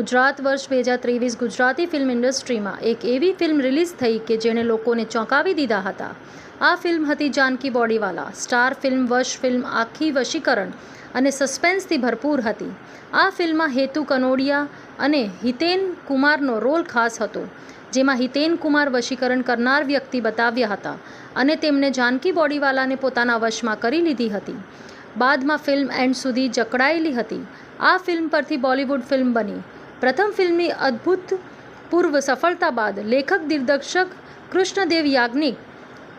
ગુજરાત વર્ષ બે હજાર ત્રેવીસ ગુજરાતી ફિલ્મ ઇન્ડસ્ટ્રીમાં એક એવી ફિલ્મ રિલીઝ થઈ કે જેણે લોકોને ચોંકાવી દીધા હતા. આ ફિલ્મ હતી Janki Bodiwala. Star film, Vash film, આખી વશીકરણ અને સસ્પેન્સથી ભરપૂર હતી. આ ફિલ્મમાં હેતુ કનોડિયા અને હિતેન કુમારનો રોલ ખાસ હતો, જેમાં હિતેન કુમાર વશીકરણ કરનાર વ્યક્તિ બતાવ્યા હતા અને તેમણે જાનકી બોડીવાલાને પોતાના વશમાં કરી લીધી હતી. બાદમાં ફિલ્મ એન્ડ સુધી જકડાયેલી હતી. આ ફિલ્મ પરથી બોલિવૂડ ફિલ્મ બની. પ્રથમ ફિલ્મની અદ્ભુત પૂર્વ સફળતા બાદ લેખક, દિગ્દર્શક કૃષ્ણદેવ યાજ્ઞિક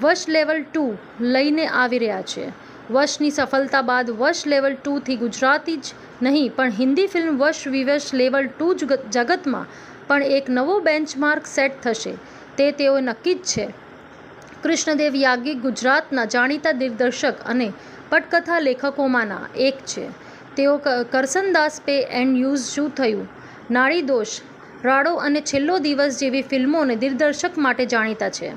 વશ લેવલ ટુ લઈને આવી રહ્યા છે. વશની સફળતા બાદ વશ લેવલ ટુથી ગુજરાતી જ નહીં, પણ હિન્દી ફિલ્મ વશ વિવશ લેવલ ટુ જગતમાં પણ એક નવો બેન્ચમાર્ક સેટ થશે. તે તેઓ નક્કી જ છે. કૃષ્ણદેવ યાજ્ઞિક ગુજરાતના જાણીતા દિગ્દર્શક અને પટકથા લેખકોમાંના એક છે. તેઓ કરસનદાસ પે એન્ડ યુઝ શું થયું? નાડી દોષ, રાડો અને છેલ્લો દિવસ જેવી ફિલ્મોને દિગ્દર્શક માટે જાણીતા છે.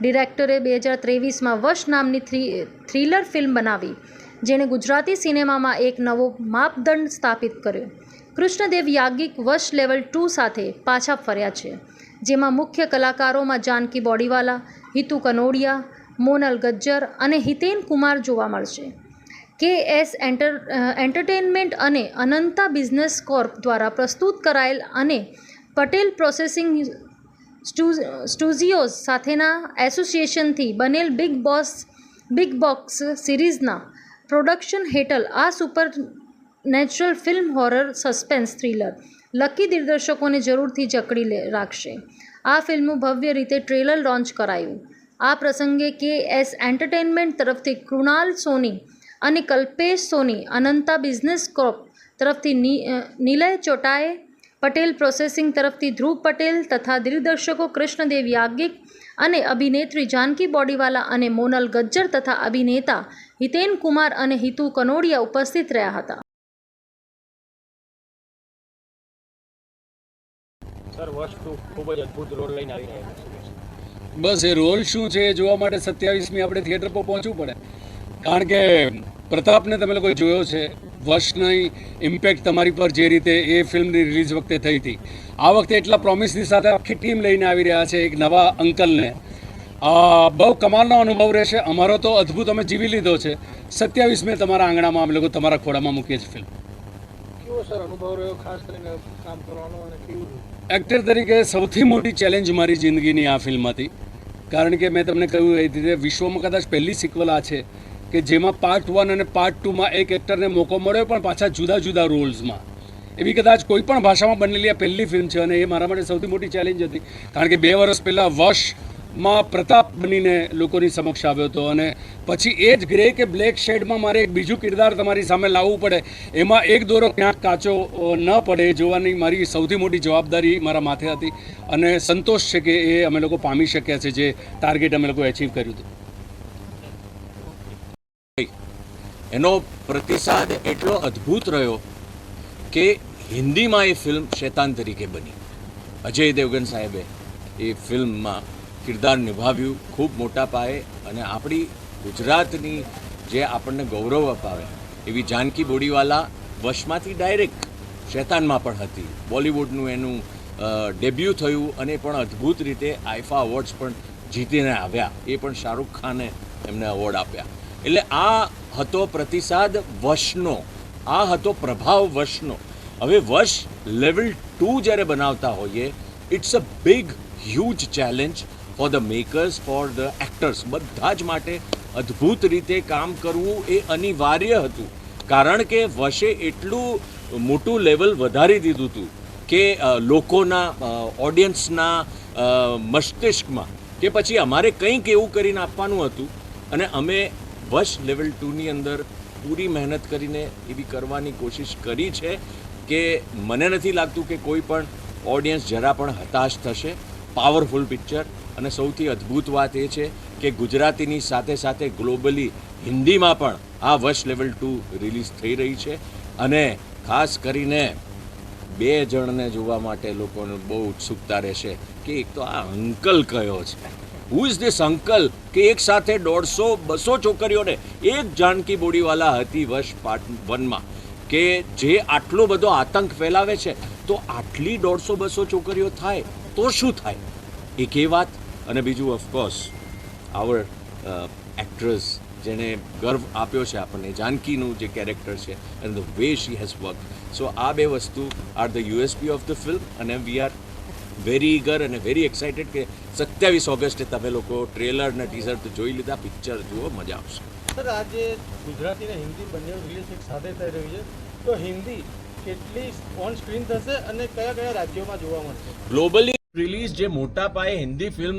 ડિરેક્ટરે બે હજાર ત્રેવીસમાં વશ નામની થ્રી, થ્રિલર ફિલ્મ બનાવી, જેણે ગુજરાતી સિનેમામાં એક નવો માપદંડ સ્થાપિત કર્યો. કૃષ્ણદેવ યાજ્ઞિક વશ લેવલ ટુ સાથે પાછા ફર્યા છે, જેમાં મુખ્ય કલાકારોમાં જાનકી બોડીવાલા, હિતુ કનોડિયા, મોનલ ગજ્જર અને હિતેન કુમાર જોવા મળશે. કે એસ એન્ટર એન્ટરટેનમેન્ટ અને અનંતા બિઝનેસ કોર્પ દ્વારા પ્રસ્તુત કરાયેલ અને પટેલ પ્રોસેસિંગ સ્ટુ- સ્ટુડિયોઝ સાથેના એસોસિએશનથી બનેલ બિગ બોસ, બિગ બોક્સ સિરીઝના પ્રોડક્શન હેઠળ આ supernatural film horror suspense thriller lucky દિગ્દર્શકોને જરૂરથી જકડી લે, રાખશે. આ ફિલ્મનું ભવ્ય રીતે ટ્રેલર લોન્ચ કરાયું. આ પ્રસંગે કે એસ એન્ટરટેનમેન્ટ તરફથી કૃણાલ સોની અને કલ્પેશ સોની અનંતા બિઝનેસ કોર્પ તરફથી નિલય ચોટાએ પટેલ પ્રોસેસિંગ તરફથી ધ્રુવ પટેલ તથા દિગ્દર્શકો કૃષ્ણદેવ યાજ્ઞિક અને અભિનેત્રી જાનકી બોડીવાલા અને મોનલ ગજ્જર તથા અભિનેતા હિતેન કુમાર અને હિતુ કનોડિયા ઉપસ્થિત રહ્યા હતા. સર વસ્તુ ખૂબ જ અદ્ભુત રોલ લઈને આવી રહ્યા બસ એ રોલ શું છે એ જોવા માટે સત્યાવીસમી આપણે થિયેટર પર પહોંચવું પડે. કારણ કે પ્રતાપને તમે લોકો જોયો છે વર્ષની ઇમ્પેક્ટ તમારી પર જે રીતે એ ફિલ્મની રિલીઝ વખતે થઈ હતી. આ વખતે એટલા પ્રોમિસની સાથે આખી ટીમ લઈને આવી રહ્યા છે એક નવા અંકલને. બહુ કમાલનો અનુભવ રહેશે. અમારો તો અદ્ભુત અમે જીવી લીધો છે. સત્યાવીસમે તમારા આંગણામાં અમે લોકો તમારા ખોળામાં મૂકીએ છીએ ફિલ્મ એક્ટર તરીકે સૌથી મોટી ચેલેન્જ મારી જિંદગીની આ ફિલ્મ હતી. કારણ કે મેં તમને કહ્યું એ રીતે વિશ્વમાં કદાચ પહેલી સિક્વલ આ છે. કે જેમાં પાર્ટ વન અને પાર્ટ ટુમાં એક એક્ટરને મોકો મળ્યો પણ પાછા જુદા જુદા રોલ્સમાં એવી કદાચ કોઈ પણ ભાષામાં બનેલી આ પહેલી ફિલ્મ છે અને એ મારા માટે સૌથી મોટી ચેલેન્જ હતી. કારણ કે બે વર્ષ પહેલાં વશમાં પ્રતાપ બનીને લોકોની સમક્ષ આવ્યો હતો અને પછી એ જ ગ્રે કે બ્લેક શેડમાં મારે એક બીજું કિરદાર તમારી સામે લાવવું પડે. એમાં એક દોરો ક્યાંક કાચો ન પડે જોવાની મારી સૌથી મોટી જવાબદારી મારા માથે હતી. અને સંતોષ છે કે એ અમે લોકો પામી શક્યા છે જે ટાર્ગેટ અમે લોકો એચીવ કર્યું હતું. એનો પ્રતિસાદ એટલો અદ્ભુત રહ્યો કે હિન્દીમાં એ ફિલ્મ શેતાન તરીકે બની. અજય દેવગન સાહેબે એ ફિલ્મમાં કિરદાર નિભાવ્યું, ખૂબ મોટા પાયે અને આપણી ગુજરાતની જે આપણને ગૌરવ અપાવે એવી જાનકી બોડીવાલા વશમાંથી ડાયરેક્ટ શેતાનમાં પણ હતી. બોલિવૂડનું એનું ડેબ્યુ થયું અને પણ અદ્ભુત રીતે આઈફા અવોર્ડ્સ પણ જીતીને આવ્યા. એ પણ શાહરૂખ ખાને એમને અવોર્ડ આપ્યા. એટલે આ હતો પ્રતિસાદ વશનો. આ હતો પ્રભાવ વશનો. હવે વશ લેવલ ટુ જ્યારે બનાવતા હોઈએ it's a big huge challenge for the makers for the actors બધા જ માટે અદ્ભુત રીતે કામ કરવું એ અનિવાર્ય હતું. કારણ કે વશે એટલું મોટું લેવલ વધારી દીધું હતું કે લોકોના ઓડિયન્સના મસ્તિષ્કમાં કે પછી અમારે કંઈક એવું કરીને આપવાનું હતું અને અમે વશ લેવલ ટુની અંદર પૂરી મહેનત કરીને એવી કરવાની કોશિશ કરી છે કે મને નથી લાગતું કે કોઈ પણ ઓડિયન્સ જરા પણ હતાશ થશે. પાવરફુલ પિક્ચર અને સૌથી અદ્ભુત વાત એ છે કે ગુજરાતીની સાથે સાથે ગ્લોબલી હિન્દીમાં પણ આ વશ લેવલ ટુ રિલીઝ થઈ રહી છે. અને ખાસ કરીને બે જણને જોવા માટે લોકોને બહુ ઉત્સુકતા રહેશે કે એક તો આ અંકલ કયો છે. હુ ઇઝ ધીસ અંકલ કે એક સાથે દોઢસો, બસો છોકરીઓને એક જાનકી બોડીવાલા હતી વર્ષ પાર્ટ વનમાં. કે જે આટલો બધો આતંક ફેલાવે છે, તો આટલી દોઢસો, બસો છોકરીઓ થાય, તો શું થાય? એક એ વાત, અને બીજું ઓફકોર્સ આવર એક્ટ્રેસ જેણે ગર્વ આપ્યો છે આપણને, જાનકીનું જે કેરેક્ટર છે and the way she has work so આ બે વસ્તુ are the USP of the film અને વી આર વેરી ઈગર અને વેરી એક્સાઇટેડ કે સત્યાવીસ ઓગસ્ટે તમે લોકો ટ્રેલર અને ટીઝર તો જોઈ લીધા પિક્ચર જુઓ મજા આવશે. સર આજે ગુજરાતી અને હિન્દી બંને રિલીઝ એક સાથે થઈ રહી છે. તો હિન્દી કેટલી ઓન સ્ક્રીન થશે અને કયા કયા રાજ્યોમાં જોવા મળશે? ગ્લોબલી રિલીઝ જે મોટા પાયે હિન્દી ફિલ્મ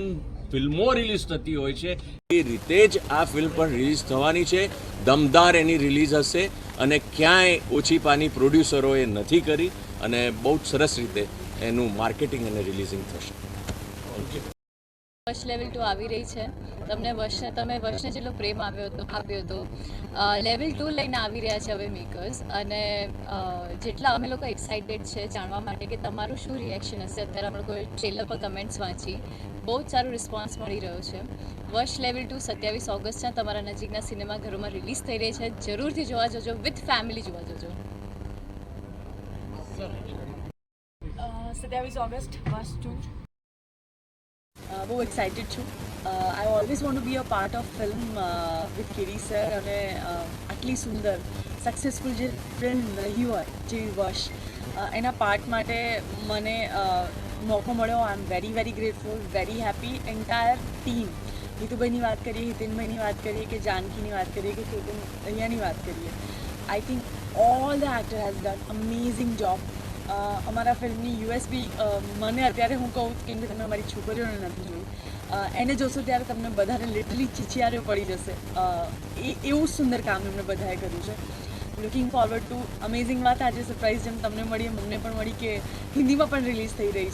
ફિલ્મો રિલીઝ થતી હોય છે એ રીતે જ આ ફિલ્મ પણ રિલીઝ થવાની છે. દમદાર એની રિલીઝ હશે અને ક્યાંય ઓછી પાની પ્રોડ્યુસરોએ નથી કરી અને બહુ જ સરસ રીતે એનું માર્કેટિંગ અને રિલીઝિંગ થશે. વશ લેવલ ટુ આવી રહી છે. તમને વશને તમે વર્ષને જેટલો પ્રેમ આવ્યો હતો આપ્યો હતો લેવલ ટુ લઈને આવી રહ્યા છે હવે મેકર્સ અને જેટલા અમે લોકો એક્સાઇટેડ છે જાણવા માટે કે તમારું શું રિએક્શન હશે અત્યારે અમે લોકોએ ટ્રેલર પર કમેન્ટ્સ વાંચી. બહુ જ સારો રિસ્પોન્સ મળી રહ્યો છે. વર્ષ લેવલ ટુ સત્યાવીસ ઓગસ્ટના તમારા નજીકના સિનેમાઘરોમાં રિલીઝ થઈ રહી છે. જરૂરથી જોવા જજો વિથ ફેમિલી જોવા જજો. સત્યાવીસ ઓગસ્ટ ફર્સ્ટ ટુ બહુ એક્સાઇટેડ છું I always want to be a part of film with Kiri sir અને આટલી સુંદર સક્સેસફુલ જે ફિલ્મ રહી હોય જેવી વર્ષ એના પાર્ટ માટે મને મોકો મળ્યો I am very very grateful very happy entire team હિતુભાઈની વાત કરીએ હિતેનભાઈની વાત કરીએ કે જાનકીની વાત કરીએ કે કેતન અહીંયાની વાત કરીએ I think all the actor has done amazing job અમારા ફિલ્મની યુએસબી મને અત્યારે હું કહું કે તમે અમારી છોકરીઓને નથી જોયું. એને જોશો ત્યારે તમને બધાને લિટરલી ચીચિયારીઓ પડી જશે. એ, એવું સુંદર કામ એમણે બધાએ કર્યું છે. લુકિંગ ફોરવર્ડ ટુ અમેઝિંગ વાત આજે સરપ્રાઇઝ જેમ તમને મળી, એમ અમને પણ મળી કે હિન્દીમાં પણ રિલીઝ થઈ રહી છે.